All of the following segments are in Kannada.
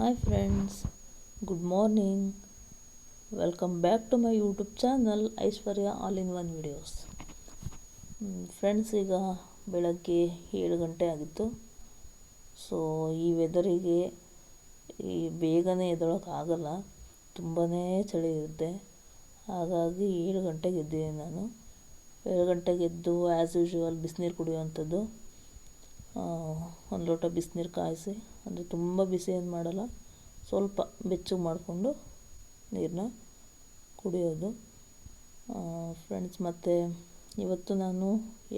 Hi friends good morning welcome back to my YouTube channel Aishwarya all in one videos friends ಈಗ ಬೆಳಗ್ಗೆ ಏಳು ಗಂಟೆ ಆಗಿತ್ತು. ಸೊ ಈ ವೆದರಿಗೆ ಈ ಬೇಗನೆ ಎದ್ದೊಳಕ್ಕಾಗಲ್ಲ. ತುಂಬಾ ಚಳಿ ಇರುತ್ತೆ. ಹಾಗಾಗಿ ಏಳು ಗಂಟೆಗೆ ಎದ್ದಿದ್ದೀನಿ ನಾನು. ಏಳು ಗಂಟೆಗೆ ಎದ್ದು ಆ್ಯಸ್ ಯೂಶ್ವಲ್ ಬಿಸಿನೀರು ಕುಡಿಯುವಂಥದ್ದು. ಒಂದು ಲೋಟ ಬಿಸಿನೀರು ಕಾಯಿಸಿ, ಅಂದರೆ ತುಂಬ ಬಿಸಿ ಏನು ಮಾಡಲ್ಲ, ಸ್ವಲ್ಪ ಬೆಚ್ಚಗೆ ಮಾಡಿಕೊಂಡು ನೀರನ್ನ ಕುಡಿಯೋದು. ಫ್ರೆಂಡ್ಸ್ ಮತ್ತು ಇವತ್ತು ನಾನು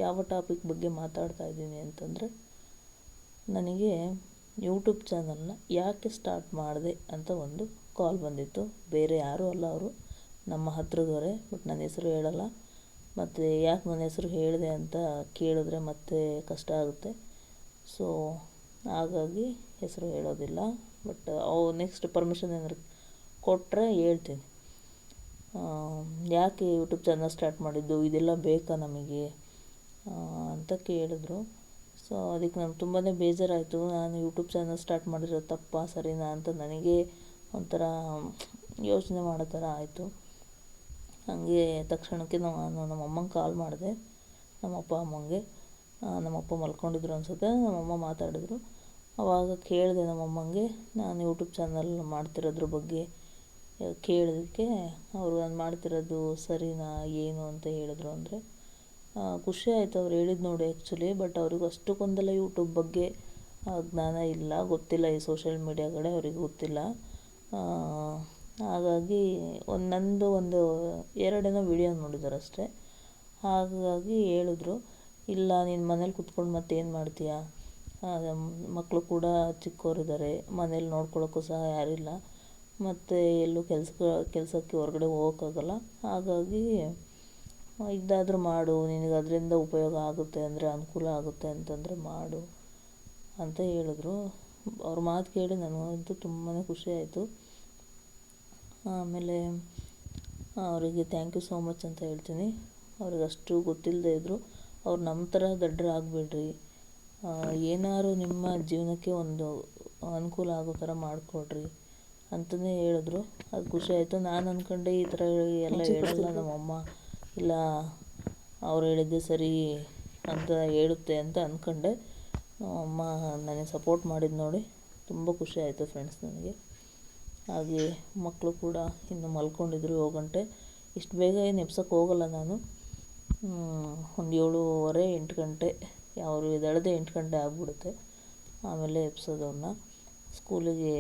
ಯಾವ ಟಾಪಿಕ್ ಬಗ್ಗೆ ಮಾತಾಡ್ತಾ ಇದ್ದೀನಿ ಅಂತಂದರೆ, ನನಗೆ ಯೂಟ್ಯೂಬ್ ಚಾನಲ್ನ ಯಾಕೆ ಸ್ಟಾರ್ಟ್ ಮಾಡಿದೆ ಅಂತ ಒಂದು ಕಾಲ್ ಬಂದಿತ್ತು. ಬೇರೆ ಯಾರೂ ಅಲ್ಲ ಅವರು, ನಮ್ಮ ಹತ್ರದವರೇ ಬಟ್ ನನ್ನ ಹೆಸರು ಹೇಳಲ್ಲ. ಮತ್ತು ಯಾಕೆ ನನ್ನ ಹೆಸರು ಹೇಳಿದೆ ಅಂತ ಕೇಳಿದ್ರೆ ಮತ್ತೆ ಕಷ್ಟ ಆಗುತ್ತೆ. ಸೊ ಹಾಗಾಗಿ ಹೆಸರು ಹೇಳೋದಿಲ್ಲ. ಬಟ್ ಅವು ನೆಕ್ಸ್ಟ್ ಪರ್ಮಿಷನ್ ಏನಾದ್ರು ಕೊಟ್ಟರೆ ಹೇಳ್ತೀನಿ. ಯಾಕೆ ಯೂಟ್ಯೂಬ್ ಚಾನಲ್ ಸ್ಟಾರ್ಟ್ ಮಾಡಿದ್ದು? ಇದೆಲ್ಲ ಬೇಕಾ ನಮಗೆ? ಅಂತ ಕೇಳಿದ್ರು. ಸೊ ಅದಕ್ಕೆ ನಮ್ಗೆ ತುಂಬಾ ಬೇಜಾರಾಯಿತು. ನಾನು ಯೂಟ್ಯೂಬ್ ಚಾನಲ್ ಸ್ಟಾರ್ಟ್ ಮಾಡಿರೋದು ತಪ್ಪಾ, ಸರಿನಾ ಅಂತ ನನಗೆ ಒಂಥರ ಯೋಚನೆ ಮಾಡೋ ಥರ ಆಯಿತು. ಹಾಗೆ ತಕ್ಷಣಕ್ಕೆ ನಾನು ನಮ್ಮ ಅಮ್ಮಂಗೆ ಕಾಲ್ ಮಾಡಿದೆ. ನಮ್ಮ ಅಪ್ಪ ಅಮ್ಮಂಗೆ. ನಮ್ಮಪ್ಪ ಮಲ್ಕೊಂಡಿದ್ರು ಅನಿಸುತ್ತೆ. ನಮ್ಮಮ್ಮ ಮಾತಾಡಿದ್ರು. ಆವಾಗ ಕೇಳಿದೆ ನಮ್ಮಮ್ಮಂಗೆ, ನಾನು ಯೂಟ್ಯೂಬ್ ಚಾನಲ್ ಮಾಡ್ತಿರೋದ್ರ ಬಗ್ಗೆ ಕೇಳಿದಕ್ಕೆ ಅವರು ನಾನು ಮಾಡ್ತಿರೋದು ಸರಿನಾ, ಏನು ಅಂತ ಹೇಳಿದ್ರು ಅಂದರೆ ಖುಷಿ ಆಯಿತು ಅವ್ರು ಹೇಳಿದ್ದು ನೋಡಿ ಆ್ಯಕ್ಚುಲಿ ಬಟ್ ಅವ್ರಿಗೆ ಅಷ್ಟಕ್ಕೊಂದೆಲ್ಲ ಯೂಟ್ಯೂಬ್ ಬಗ್ಗೆ ಜ್ಞಾನ ಇಲ್ಲ, ಗೊತ್ತಿಲ್ಲ ಈ ಸೋಷಿಯಲ್ ಮೀಡ್ಯಾಗಳೆ ಅವ್ರಿಗೆ ಗೊತ್ತಿಲ್ಲ. ಹಾಗಾಗಿ ಒಂದು ನಂದು ಒಂದು ಎರಡೇನೋ ವಿಡಿಯೋ ನೋಡಿದ್ದಾರೆ ಅಷ್ಟೇ ಹಾಗಾಗಿ ಹೇಳಿದ್ರು. ಇಲ್ಲ, ನೀನು ಮನೇಲಿ ಕುತ್ಕೊಂಡು ಮತ್ತೇನು ಮಾಡ್ತೀಯಾ? ಮಕ್ಕಳು ಕೂಡ ಚಿಕ್ಕವರಿದ್ದಾರೆ ಮನೇಲಿ ನೋಡ್ಕೊಳ್ಳೋಕ್ಕೂ ಸಹ ಯಾರಿಲ್ಲ. ಮತ್ತು ಎಲ್ಲೂ ಕೆಲ್ಸಕ್ಕೆ ಕೆಲಸಕ್ಕೆ ಹೊರಗಡೆ ಹೋಗೋಕ್ಕಾಗಲ್ಲ. ಹಾಗಾಗಿ ಇದಾದರೂ ಮಾಡು, ನಿನಗೆ ಅದರಿಂದ ಉಪಯೋಗ ಆಗುತ್ತೆ ಅಂದರೆ ಅನುಕೂಲ ಆಗುತ್ತೆ ಅಂತಂದರೆ ಮಾಡು ಅಂತ ಹೇಳಿದ್ರು. ಅವ್ರ ಮಾತು ಕೇಳಿ ನನಗಂತೂ ತುಂಬಾ ಖುಷಿ ಆಯಿತು. ಆಮೇಲೆ ಅವರಿಗೆ ಥ್ಯಾಂಕ್ ಯು ಸೋ ಮಚ್ ಅಂತ ಹೇಳ್ತೀನಿ. ಅವ್ರಿಗೆ ಅಷ್ಟು ಗೊತ್ತಿಲ್ಲದೇ ಇದ್ದರು ಅವ್ರು ನಮ್ಮ ಥರ ದಡ್ಡರಾಗಬೇಡ್ರಿ ಏನಾದ್ರು ನಿಮ್ಮ ಜೀವನಕ್ಕೆ ಒಂದು ಅನುಕೂಲ ಆಗೋ ಥರ ಮಾಡಿಕೊಡ್ರಿ ಅಂತಲೇ ಹೇಳಿದ್ರು. ಅದು ಖುಷಿ ಆಯಿತು. ನಾನು ಅಂದ್ಕೊಂಡೆ ಈ ಥರ ಎಲ್ಲ ಹೇಳಲ್ಲ. ನಮ್ಮಮ್ಮ ಇಲ್ಲ ಅವ್ರು ಹೇಳಿದ್ದೆ ಸರಿ ಅಂತ ಹೇಳುತ್ತೆ ಅಂತ ಅಂದ್ಕೊಂಡೆ ನಮ್ಮಮ್ಮ ನನಗೆ ಸಪೋರ್ಟ್ ಮಾಡಿದ್ದು ನೋಡಿ. ತುಂಬ ಖುಷಿ ಆಯಿತು ಫ್ರೆಂಡ್ಸ್ ನನಗೆ. ಹಾಗೆ ಮಕ್ಕಳು ಕೂಡ ಇನ್ನು ಮಲ್ಕೊಂಡಿದ್ರು ಹೋಗಂಟೆ ಇಷ್ಟು ಬೇಗ ಏನು ಎಬ್ಸೋಕ್ಕೆ ಹೋಗಲ್ಲ ನಾನು. ಒಂದು ಏಳೂವರೆ, ಎಂಟು ಗಂಟೆ. ಅವರು ಎದ್ದೇಳದೆ ಎಂಟು ಗಂಟೆ ಆಗಿಬಿಡುತ್ತೆ. ಆಮೇಲೆ ಎಬ್ಸೋದು ಸ್ಕೂಲಿಗೆ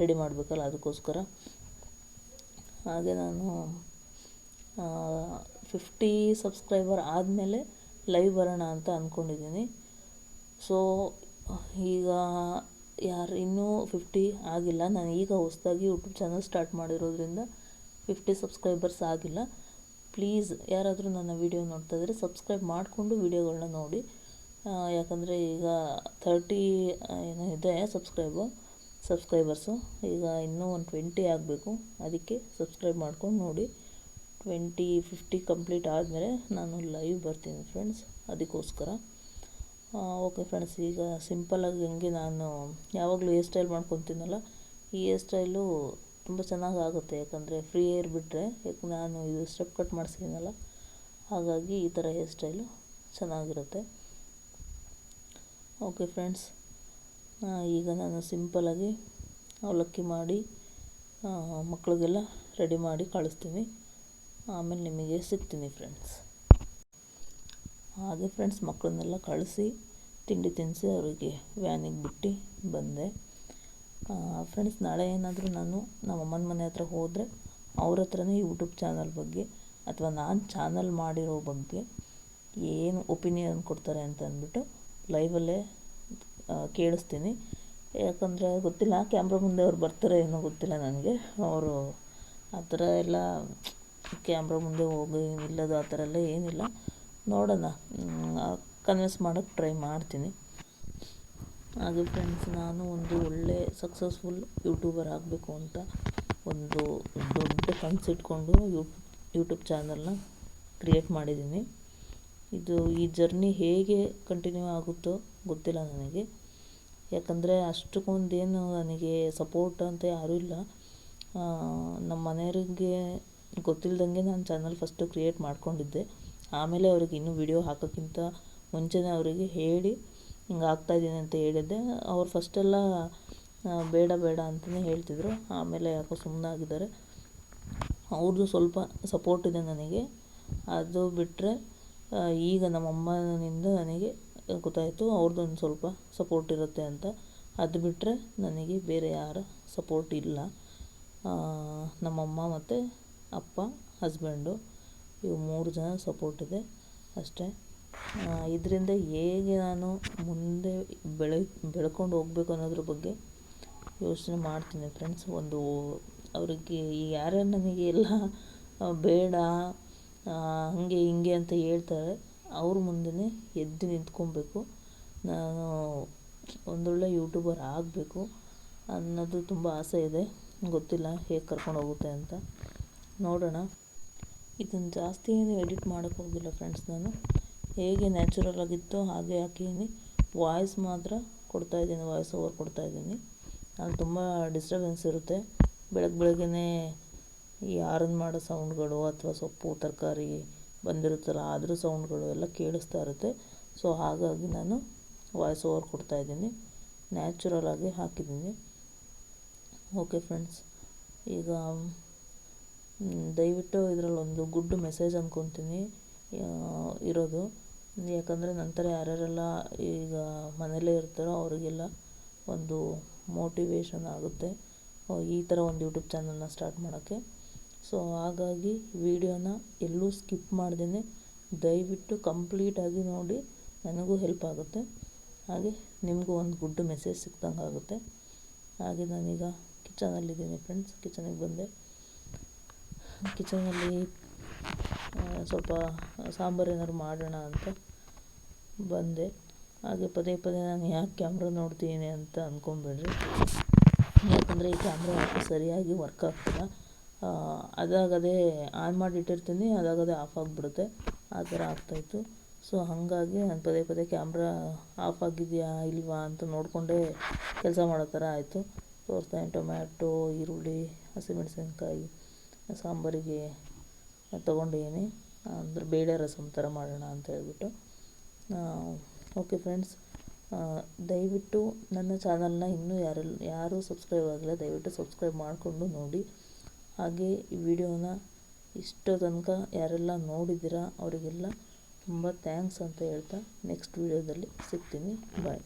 ರೆಡಿ ಮಾಡಬೇಕಲ್ಲ ಅದಕ್ಕೋಸ್ಕರ. ಹಾಗೆ ನಾನು ಫಿಫ್ಟಿ ಸಬ್ಸ್ಕ್ರೈಬರ್ ಆದಮೇಲೆ ಲೈವ್ ಬರೋಣ ಅಂತ ಅಂದ್ಕೊಂಡಿದ್ದೀನಿ ಸೊ, ಈಗ ಯಾರು ಇನ್ನೂ ಫಿಫ್ಟಿ ಆಗಿಲ್ಲ. ನಾನು ಈಗ ಹೊಸದಾಗಿ ಯೂಟ್ಯೂಬ್ ಚಾನಲ್ ಸ್ಟಾರ್ಟ್ ಮಾಡಿರೋದ್ರಿಂದ ಫಿಫ್ಟಿ ಸಬ್ಸ್ಕ್ರೈಬರ್ಸ್ ಆಗಿಲ್ಲ. ಪ್ಲೀಸ್ ಯಾರಾದರೂ ನನ್ನ ವೀಡಿಯೋ ನೋಡ್ತಾ ಇದ್ದರೆ ಸಬ್ಸ್ಕ್ರೈಬ್ ಮಾಡಿಕೊಂಡು ವೀಡಿಯೋಗಳನ್ನ ನೋಡಿ. ಯಾಕಂದರೆ ಈಗ ಥರ್ಟಿ ಏನೋ ಇದೆ ಸಬ್ಸ್ಕ್ರೈಬು, ಸಬ್ಸ್ಕ್ರೈಬರ್ಸು. ಈಗ ಇನ್ನೂ ಒಂದು ಟ್ವೆಂಟಿ ಆಗಬೇಕು. ಅದಕ್ಕೆ ಸಬ್ಸ್ಕ್ರೈಬ್ ಮಾಡ್ಕೊಂಡು ನೋಡಿ. ಟ್ವೆಂಟಿ ಫಿಫ್ಟಿ ಕಂಪ್ಲೀಟ್ ಆದಮೇಲೆ ನಾನು ಲೈವ್ ಬರ್ತೀನಿ ಫ್ರೆಂಡ್ಸ್ ಅದಕ್ಕೋಸ್ಕರ. ಓಕೆ ಫ್ರೆಂಡ್ಸ್ ಈಗ ಸಿಂಪಲ್ಲಾಗಿ ಹೆಂಗೆ ನಾನು ಯಾವಾಗಲೂ ಹೇರ್ ಸ್ಟೈಲ್ ಮಾಡ್ಕೊತೀನಲ್ಲ, ಈ ಹೇರ್ ಸ್ಟೈಲು ತುಂಬ ಚೆನ್ನಾಗಿ ಆಗುತ್ತೆ ಯಾಕಂದರೆ ಫ್ರೀ ಏರ್ ಬಿಟ್ಟರೆ ಯಾಕೆ ನಾನು ಇದು ಸ್ಟೆಪ್ ಕಟ್ ಮಾಡಿಸಿದ್ದೀನಲ್ಲ ಹಾಗಾಗಿ ಈ ಥರ ಹೇರ್ ಸ್ಟೈಲು ಚೆನ್ನಾಗಿರುತ್ತೆ. ಓಕೆ ಫ್ರೆಂಡ್ಸ್ ಈಗ ನಾನು ಸಿಂಪಲಾಗಿ ಅವಲಕ್ಕಿ ಮಾಡಿ ಮಕ್ಕಳಿಗೆಲ್ಲ ರೆಡಿ ಮಾಡಿ ಕಳಿಸ್ತೀನಿ. ಆಮೇಲೆ ನಿಮಗೆ ಸಿಗ್ತೀನಿ ಫ್ರೆಂಡ್ಸ್ ಹಾಗೆ ಫ್ರೆಂಡ್ಸ್ ಮಕ್ಕಳನ್ನೆಲ್ಲ ಕಳಿಸಿ, ತಿಂಡಿ ತಿನ್ನಿಸಿ ಅವರಿಗೆ ವ್ಯಾನಿಗೆ ಬಿಟ್ಟು ಬಂದೆ. ಫ್ರೆಂಡ್ಸ್ ನಾಳೆ ಏನಾದರೂ ನಾನು ನಮ್ಮ ಅಮ್ಮನ ಮನೆ ಹತ್ರ ಹೋದರೆ ಅವ್ರ ಹತ್ರನೇ ಯೂಟ್ಯೂಬ್ ಚಾನಲ್ ಬಗ್ಗೆ ಅಥವಾ ನಾನು ಚಾನಲ್ ಮಾಡಿರೋ ಬಗ್ಗೆ ಏನು ಒಪಿನಿಯನ್ ಕೊಡ್ತಾರೆ ಅಂತ ಅಂದ್ಬಿಟ್ಟು ಲೈವಲ್ಲೇ ಕೇಳಿಸ್ತೀನಿ. ಯಾಕಂದರೆ ಗೊತ್ತಿಲ್ಲ ಕ್ಯಾಮ್ರಾ ಮುಂದೆ ಅವ್ರು ಬರ್ತಾರೆ ಏನೋ ಗೊತ್ತಿಲ್ಲ ನನಗೆ. ಅವರು ಆ ಥರ ಎಲ್ಲ ಕ್ಯಾಮ್ರಾ ಮುಂದೆ ಹೋಗಿ ನಿಲ್ಲೋದು ಆ ಥರ ಎಲ್ಲ ಏನಿಲ್ಲ. ನೋಡೋಣ. ಕನ್ವಿನ್ಸ್ ಮಾಡೋಕ್ಕೆ ಟ್ರೈ ಮಾಡ್ತೀನಿ. ಹಾಗೆ ಫ್ರೆಂಡ್ಸ್ ನಾನು ಒಂದು ಒಳ್ಳೆ ಸಕ್ಸಸ್ಫುಲ್ ಯೂಟ್ಯೂಬರ್ ಆಗಬೇಕು ಅಂತ ಒಂದು ದೊಡ್ಡ ಇಟ್ಕೊಂಡು ಯೂಟ್ಯೂಬ್ ಯೂಟ್ಯೂಬ್ ಚಾನಲ್ನ ಕ್ರಿಯೇಟ್ ಮಾಡಿದ್ದೀನಿ. ಇದು ಈ ಜರ್ನಿ ಹೇಗೆ ಕಂಟಿನ್ಯೂ ಆಗುತ್ತೋ ಗೊತ್ತಿಲ್ಲ ನನಗೆ. ಯಾಕಂದರೆ ಅಷ್ಟಕ್ಕೊಂದೇನು ನನಗೆ ಸಪೋರ್ಟ್ ಅಂತ ಯಾರೂ ಇಲ್ಲ. ನಮ್ಮ ಮನೆಯವರಿಗೆ ಗೊತ್ತಿಲ್ಲದಂಗೆ ನಾನು ಚಾನಲ್ ಫಸ್ಟು ಕ್ರಿಯೇಟ್ ಮಾಡ್ಕೊಂಡಿದ್ದೆ. ಆಮೇಲೆ ಅವ್ರಿಗೆ ಇನ್ನೂ ವಿಡಿಯೋ ಹಾಕೋಕ್ಕಿಂತ ಮುಂಚೆನೇ ಅವರಿಗೆ ಹೇಳಿ ಹಿಂಗೆ ಆಗ್ತಾಯಿದ್ದೀನಿ ಅಂತ ಹೇಳಿದ್ದೆ. ಅವ್ರು ಫಸ್ಟೆಲ್ಲ ಬೇಡ ಬೇಡ ಅಂತಲೇ ಹೇಳ್ತಿದ್ರು. ಆಮೇಲೆ ಯಾಕೋ ಸುಮ್ಮನಾಗಿದ್ದಾರೆ ಅವ್ರದ್ದು ಸ್ವಲ್ಪ ಸಪೋರ್ಟ್ ಇದೆ ನನಗೆ. ಅದು ಬಿಟ್ಟರೆ ಈಗ ನಮ್ಮ ಅಮ್ಮನಿಂದ ನನಗೆ ಗೊತ್ತಾಯಿತು ಅವ್ರದ್ದೊಂದು ಸ್ವಲ್ಪ ಸಪೋರ್ಟ್ ಇರುತ್ತೆ ಅಂತ. ಅದು ಬಿಟ್ಟರೆ ನನಗೆ ಬೇರೆ ಯಾರ ಸಪೋರ್ಟ್ ಇಲ್ಲ. ನಮ್ಮಮ್ಮ ಮತ್ತು ಅಪ್ಪ ಹಸ್ಬೆಂಡು ಇವು ಮೂರು ಜನ ಸಪೋರ್ಟ್ ಇದೆ. ಅಷ್ಟೇ. ಇದರಿಂದ ಹೇಗೆ ನಾನು ಮುಂದೆ ಬೆಳೆ, ಬೆಳ್ಕೊಂಡು ಹೋಗ್ಬೇಕು ಅನ್ನೋದ್ರ ಬಗ್ಗೆ ಯೋಚನೆ ಮಾಡ್ತೀನಿ ಫ್ರೆಂಡ್ಸ್ ಒಂದು ಅವರಿಗೆ ಯಾರು ನನಗೆ ಎಲ್ಲ ಬೇಡ ಹಂಗೆ ಹಿಂಗೆ ಅಂತ ಹೇಳ್ತಾರೆ, ಅವ್ರ ಮುಂದೆ ಎದ್ದು ನಿಂತ್ಕೊಬೇಕು. ನಾನು ಒಂದೊಳ್ಳೆ ಯೂಟ್ಯೂಬರ್ ಆಗಬೇಕು ಅನ್ನೋದು ತುಂಬ ಆಸೆ ಇದೆ. ಗೊತ್ತಿಲ್ಲ ಹೇಗೆ ಕರ್ಕೊಂಡು ಹೋಗುತ್ತೆ ಅಂತ. ನೋಡೋಣ. ಇದನ್ನು ಜಾಸ್ತಿ ಏನು ಎಡಿಟ್ ಮಾಡೋಕ್ಕೋಗಿಲ್ಲ ಫ್ರೆಂಡ್ಸ್ ನಾನು. ಹೇಗೆ ನ್ಯಾಚುರಲ್ ಆಗಿತ್ತೋ ಹಾಗೆ ಹಾಕಿದ್ದೀನಿ ವಾಯ್ಸ್ ಮಾತ್ರ ಕೊಡ್ತಾ ಇದ್ದೀನಿ ವಾಯ್ಸ್ ಓವರ್ ಕೊಡ್ತಾ ಇದ್ದೀನಿ. ಅಲ್ಲಿ ತುಂಬ ಡಿಸ್ಟರ್ಬೆನ್ಸ್ ಇರುತ್ತೆ. ಬೆಳಗ್ಗೆ ಬೆಳಗ್ಗೆನೇ ಈ ಆರನ್ ಮಾಡೋ ಸೌಂಡ್ಗಳು ಅಥವಾ ಸೊಪ್ಪು, ತರಕಾರಿ ಬಂದಿರುತ್ತಲ್ಲ ಅದ್ರ ಸೌಂಡ್ಗಳು ಎಲ್ಲ ಕೇಳಿಸ್ತಾ ಇರುತ್ತೆ. ಸೊ ಹಾಗಾಗಿ ನಾನು ವಾಯ್ಸ್ ಓವರ್ ಕೊಡ್ತಾ ಇದ್ದೀನಿ. ನ್ಯಾಚುರಲ್ ಆಗಿ ಹಾಕಿದ್ದೀನಿ. ಓಕೆ ಫ್ರೆಂಡ್ಸ್ ಈಗ ದಯವಿಟ್ಟು ಇದರಲ್ಲಿ ಒಂದು ಗುಡ್ ಮೆಸೇಜ್ ಅಂದ್ಕೊತೀನಿ ಇರೋದು. ಯಾಕಂದರೆ ನಂತರ ಯಾರ್ಯಾರೆಲ್ಲ ಈಗ ಮನೆಯಲ್ಲೇ ಇರ್ತಾರೋ ಅವರಿಗೆಲ್ಲ ಒಂದು ಮೋಟಿವೇಶನ್ ಆಗುತ್ತೆ. ಈ ಥರ ಒಂದು ಯೂಟ್ಯೂಬ್ ಚಾನಲನ್ನ ಸ್ಟಾರ್ಟ್ ಮಾಡೋಕ್ಕೆ. ಸೊ ಹಾಗಾಗಿ ವಿಡಿಯೋನ ಎಲ್ಲೂ ಸ್ಕಿಪ್ ಮಾಡ್ದೇ ದಯವಿಟ್ಟು ಕಂಪ್ಲೀಟಾಗಿ ನೋಡಿ, ನನಗೂ ಹೆಲ್ಪ್ ಆಗುತ್ತೆ. ಹಾಗೆ ನಿಮಗೂ ಒಂದು ಗುಡ್ ಮೆಸೇಜ್ ಸಿಕ್ದಂಗೆ ಆಗುತ್ತೆ. ಹಾಗೆ ನಾನೀಗ ಕಿಚನಲ್ಲಿದ್ದೀನಿ ಫ್ರೆಂಡ್ಸ್ ಕಿಚನಿಗೆ ಬಂದೆ. ಕಿಚನಲ್ಲಿ ಸ್ವಲ್ಪ ಸಾಂಬಾರು ಏನಾದ್ರು ಮಾಡೋಣ ಅಂತ ಬಂದೆ. ಹಾಗೆ ಪದೇ ಪದೇ ನಾನು ಯಾಕೆ ಕ್ಯಾಮ್ರಾ ನೋಡ್ತೀನಿ ಅಂತ ಅಂದ್ಕೊಂಬೇಡ್ರಿ ಯಾಕಂದರೆ ಈ ಕ್ಯಾಮ್ರಾ ಸರಿಯಾಗಿ ವರ್ಕ್ ಆಗ್ತಿಲ್ಲ. ಅದಾಗದೇ ಆನ್ ಮಾಡಿಟ್ಟಿರ್ತೀನಿ, ಅದಾಗದೇ ಆಫ್ ಆಗಿಬಿಡುತ್ತೆ. ಆ ಥರ ಆಗ್ತಾಯಿತ್ತು. ಸೊ ಹಾಗಾಗಿ ನಾನು ಪದೇ ಪದೇ ಕ್ಯಾಮ್ರಾ ಆಫ್ ಆಗಿದೆಯಾ, ಇಲ್ವಾ ಅಂತ ನೋಡಿಕೊಂಡೇ ಕೆಲಸ ಮಾಡೋ ಥರ ಆಯಿತು. ತೋರಿಸ್ತಾ ಟೊಮ್ಯಾಟೊ, ಈರುಳ್ಳಿ, ಹಸಿಮೆಣಸಿನ್ಕಾಯಿ, ಸಾಂಬಾರಿಗೆ ತೊಗೊಂಡಿದ್ದೀನಿ ಅಂದರೆ ಬೇಳೆ ರಸಮ್ ಥರ ಮಾಡೋಣ ಅಂತ ಹೇಳ್ಬಿಟ್ಟು. ಓಕೆ ಫ್ರೆಂಡ್ಸ್ ದಯವಿಟ್ಟು ನನ್ನ ಚಾನಲ್ನ ಇನ್ನೂ ಯಾರೆಲ್ಲ ಯಾರೂ ಸಬ್ಸ್ಕ್ರೈಬ್ ಆಗಿಲ್ಲ ದಯವಿಟ್ಟು ಸಬ್ಸ್ಕ್ರೈಬ್ ಮಾಡಿಕೊಂಡು ನೋಡಿ. ಹಾಗೆ ಈ ವಿಡಿಯೋನ ಇಷ್ಟೋ ತನಕ ಯಾರೆಲ್ಲ ನೋಡಿದ್ದೀರಾ, ಅವರಿಗೆಲ್ಲ ತುಂಬ ಥ್ಯಾಂಕ್ಸ್ ಅಂತ ಹೇಳ್ತಾ ನೆಕ್ಸ್ಟ್ ವಿಡಿಯೋದಲ್ಲಿ ಸಿಗ್ತೀನಿ. ಬಾಯ್